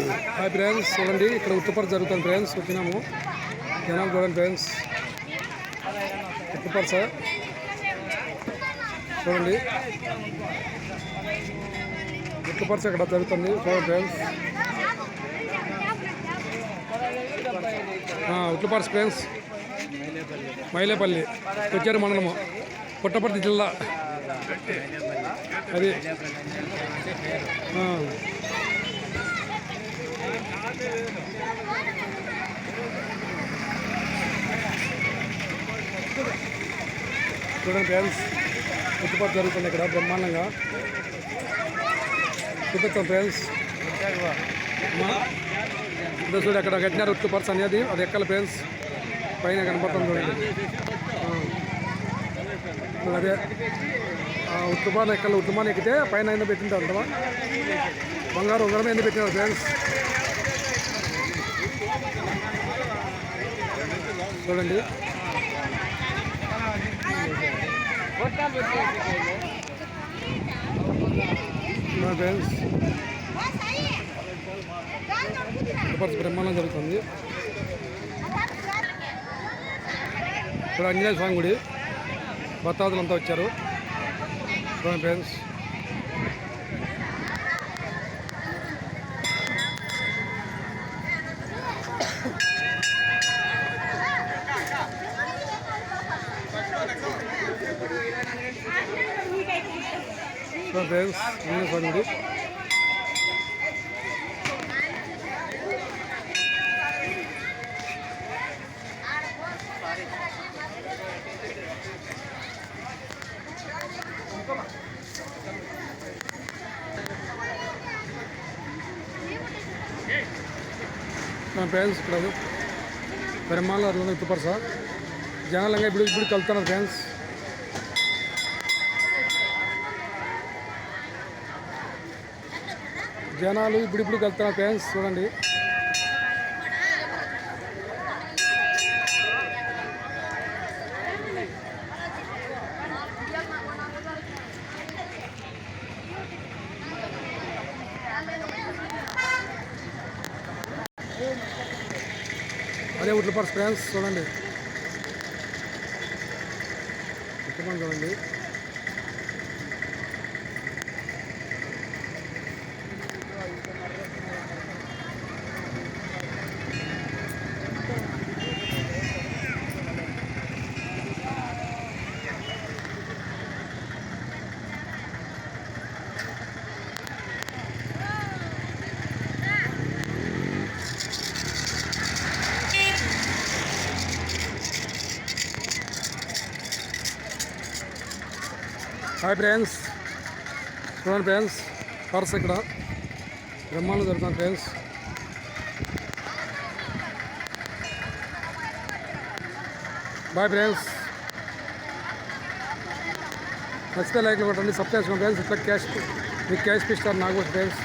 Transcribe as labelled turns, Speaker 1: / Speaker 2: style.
Speaker 1: Hi friends చూడండి ఇక్కడ ఉత్తపరచ జరుగుతుంది ఫ్రెండ్స్ వచ్చినాము. జనాలు చూడండి ఫ్రెండ్స్. ఉత్తపరచ చూడండి. ఉత్తపరచ ఇక్కడ జరుగుతుంది. చూడండి ఫ్రెండ్స్. ఉట్లపరచ ఫ్రెండ్స్. మైలేపల్లి కొచ్చేరు మండలము పుట్టపర్తి జిల్లా. అది. ఆ. చూడండి ఫ్రెండ్స్ పుట్టుపట్టు జరుగుతుంది ఇక్కడ బ్రహ్మాండంగా. చూపిస్తాం ఫ్రెండ్స్. చూడు అక్కడ కట్టినారు ఉత్తుపర్స్ అనేది అది ఎక్కల ఫ్రెండ్స్. పైన కనపడుతుంది చూడండి. ఆ. అదే ఉట్టుమాన ఎక్కల ఉత్తుమాన ఎక్కితే పైన అయినా పెట్టింటారు అంతమా బంగారు ఉంగరం ఎన్ని పెట్టినారు ఫ్రెండ్స్? చూడండి. ఫ్రెండ్స్. బ్రహ్మాండం జరుగుతుంది. ఇక్కడ ఆంజనేయ స్వామి గుడి. భక్తాదులంతా వచ్చారు. ఫ్రెండ్స్. చూడండి ఫ్రెండ్స్ ఆంజనేయ స్వామి గుడి ఫ్రెండ్స్ ఇక్కడ బ్రహ్మాండ అట్లా సార్ జనాలంగా ఇప్పుడు ఇప్పుడు కలుతున్నారు ఫ్రెండ్స్ జనాలు ఇప్పుడు ఇప్పుడు వెళ్తున్నారు ఫ్యాన్స్ చూడండి. అదే ఉట్లపర్స్ ఫ్యాన్స్ చూడండి. చూడండి. Hi friends. చూడండి ఫ్రెండ్స్ పర్స్ ఇక్కడ. బ్రహ్మాండం జరుగుతుంది ఫ్రెండ్స్. Bye friends. నచ్చితే లైక్లు కొట్టండి సబ్స్క్రైబ్ చేసుకోండి ఫ్రెండ్స్. ఇట్లా క్యాష్ మీకు క్యాష్ పిస్తారు నాకు ఫ్రెండ్స్.